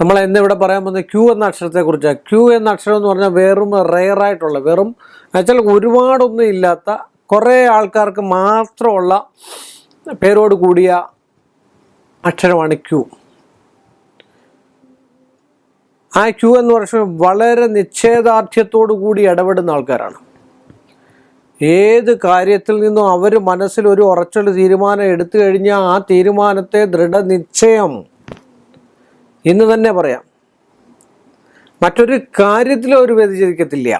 നമ്മൾ ഇന്നിവിടെ പറയാൻ പോകുന്നത് ക്യൂ എന്ന അക്ഷരത്തെക്കുറിച്ചാണ് ക്യൂ എന്ന അക്ഷരം എന്ന് പറഞ്ഞാൽ വെറും റെയറായിട്ടുള്ള വെറും എന്നുവെച്ചാൽ ഒരുപാടൊന്നും ഇല്ലാത്ത കുറേ ആൾക്കാർക്ക് മാത്രമുള്ള പേരോട് കൂടിയ അക്ഷരമാണ് ക്യൂ ആ ക്യൂ എന്ന് പറയുന്നത് വളരെ നിശ്ചയദാർഢ്യത്തോടു കൂടി ഇടപെടുന്ന ആൾക്കാരാണ്. ഏത് കാര്യത്തിൽ നിന്നും അവർ മനസ്സിൽ ഒരു ഉറച്ചൊരു തീരുമാനം എടുത്തു കഴിഞ്ഞാൽ ആ തീരുമാനത്തെ ദൃഢനിശ്ചയം ഇന്ന് തന്നെ പറയാം. മറ്റൊരു കാര്യത്തിലും ഒരു വ്യതിചരിക്കത്തില്ല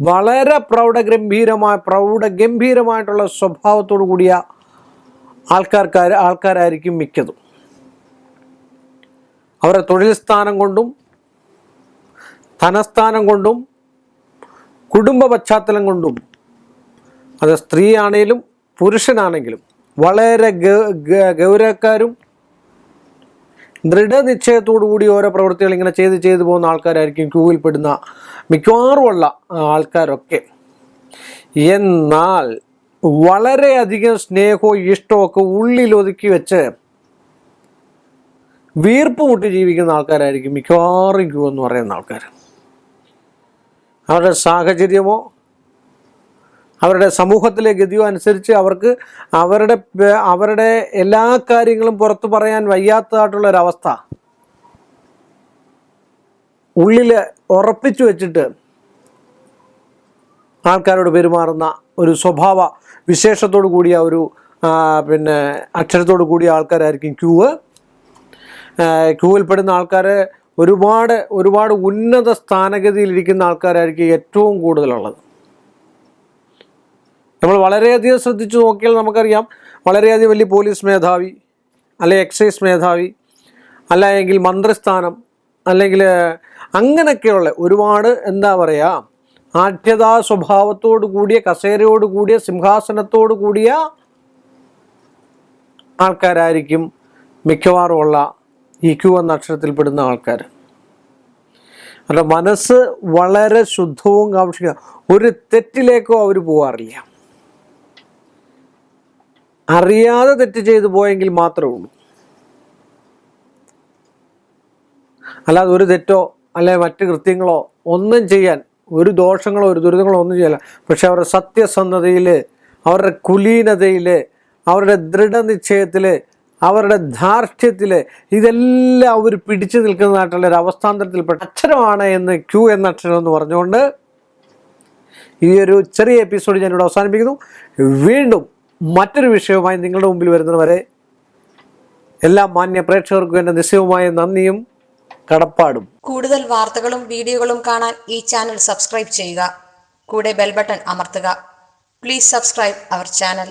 വളരെ പ്രൗഢഗംഭീരമായ പ്രൗഢഗംഭീരമായിട്ടുള്ള സ്വഭാവത്തോടു കൂടിയ ആൾക്കാർക്കാർ ആൾക്കാരായിരിക്കും മിക്കതും. അവരുടെ തൊഴിൽ സ്ഥാനം കൊണ്ടും ധനസ്ഥാനം കൊണ്ടും കുടുംബ പശ്ചാത്തലം കൊണ്ടും അത് സ്ത്രീയാണെങ്കിലും പുരുഷനാണെങ്കിലും വളരെ ഗൗരവക്കാരും ദൃഢനിശ്ചയത്തോടു കൂടി ഓരോ പ്രവൃത്തികൾ ഇങ്ങനെ ചെയ്ത് ചെയ്തു പോകുന്ന ആൾക്കാരായിരിക്കും ക്യൂവിൽ പെടുന്ന മിക്കവാറും ഉള്ള ആൾക്കാരൊക്കെ. എന്നാൽ വളരെയധികം സ്നേഹവും ഇഷ്ടവും ഒക്കെ ഉള്ളിൽ ഒതുക്കി വെച്ച് വീർപ്പ് മുട്ടി ജീവിക്കുന്ന ആൾക്കാരായിരിക്കും മിക്കവാറും ക്യൂ എന്ന് പറയുന്ന ആൾക്കാർ. അവരുടെ സാഹചര്യമോ അവരുടെ സമൂഹത്തിലെ ഗതിയോ അനുസരിച്ച് അവർക്ക് അവരുടെ അവരുടെ എല്ലാ കാര്യങ്ങളും പുറത്തു പറയാൻ വയ്യാത്തതായിട്ടുള്ള ഒരവസ്ഥ ഉള്ളിൽ ഉറപ്പിച്ചു വെച്ചിട്ട് ആൾക്കാരോട് പെരുമാറുന്ന ഒരു സ്വഭാവ വിശേഷത്തോടു കൂടിയ ഒരു പിന്നെ അക്ഷരത്തോടു കൂടിയ ആൾക്കാരായിരിക്കും ക്യൂവ് ക്യൂവിൽപ്പെടുന്ന ആൾക്കാർ ഒരുപാട് ഒരുപാട് ഉന്നത സ്ഥാനഗതിയിലിരിക്കുന്ന ആൾക്കാരായിരിക്കും ഏറ്റവും കൂടുതലുള്ളത്. നമ്മൾ വളരെയധികം ശ്രദ്ധിച്ചു നോക്കിയാൽ നമുക്കറിയാം. വളരെയധികം വലിയ പോലീസ് മേധാവി അല്ലെ എക്സൈസ് മേധാവി അല്ലെങ്കിൽ മന്ത്രിസ്ഥാനം അല്ലെങ്കിൽ അങ്ങനെയൊക്കെയുള്ള ഒരുപാട് എന്താ പറയുക ആഠ്യതാ സ്വഭാവത്തോടു കൂടിയ കസേരയോട് കൂടിയ സിംഹാസനത്തോടു കൂടിയ ആൾക്കാരായിരിക്കും മിക്കവാറും ഉള്ള ഈ ക്യു എന്ന അക്ഷരത്തിൽപ്പെടുന്ന ആൾക്കാർ. അവരുടെ മനസ്സ് വളരെ ശുദ്ധവും കാക്ഷിക ഒരു തെറ്റിലേക്കോ അവർ പോകാറില്ല അറിയാതെ തെറ്റ് ചെയ്തു പോയെങ്കിൽ മാത്രമേ ഉള്ളൂ. അല്ലാതെ ഒരു തെറ്റോ അല്ലെ മറ്റ് കൃത്യങ്ങളോ ഒന്നും ചെയ്യാൻ ഒരു ദോഷങ്ങളോ ഒരു ദുരിതങ്ങളോ ഒന്നും ചെയ്യില്ല. പക്ഷെ അവരുടെ സത്യസന്ധതയിൽ അവരുടെ കുലീനതയിൽ അവരുടെ ദൃഢനിശ്ചയത്തിൽ അവരുടെ ധാർഷ്ട്യത്തിൽ ഇതെല്ലാം അവർ പിടിച്ചു നിൽക്കുന്നതായിട്ടുള്ള ഒരു അവസ്ഥാന്തരത്തിൽപ്പെട്ട അക്ഷരമാണ് എന്ന് ക്യൂ എന്ന അക്ഷരം എന്ന് പറഞ്ഞുകൊണ്ട് ഈ ഒരു ചെറിയ എപ്പിസോഡ് ഞാനിവിടെ അവസാനിപ്പിക്കുന്നു. വീണ്ടും മറ്റൊരു വിഷയവുമായി നിങ്ങളുടെ മുമ്പിൽ വരുന്നതുവരെ എല്ലാ മാന്യ പ്രേക്ഷകർക്കും എന്റെ നിശ്ചയവുമായ നന്ദിയും കടപ്പാടും. കൂടുതൽ വാർത്തകളും വീഡിയോകളും കാണാൻ ഈ ചാനൽ സബ്സ്ക്രൈബ് ചെയ്യുക. കൂടെ ബെൽ ബട്ടൺ അമർത്തുക. Please subscribe our channel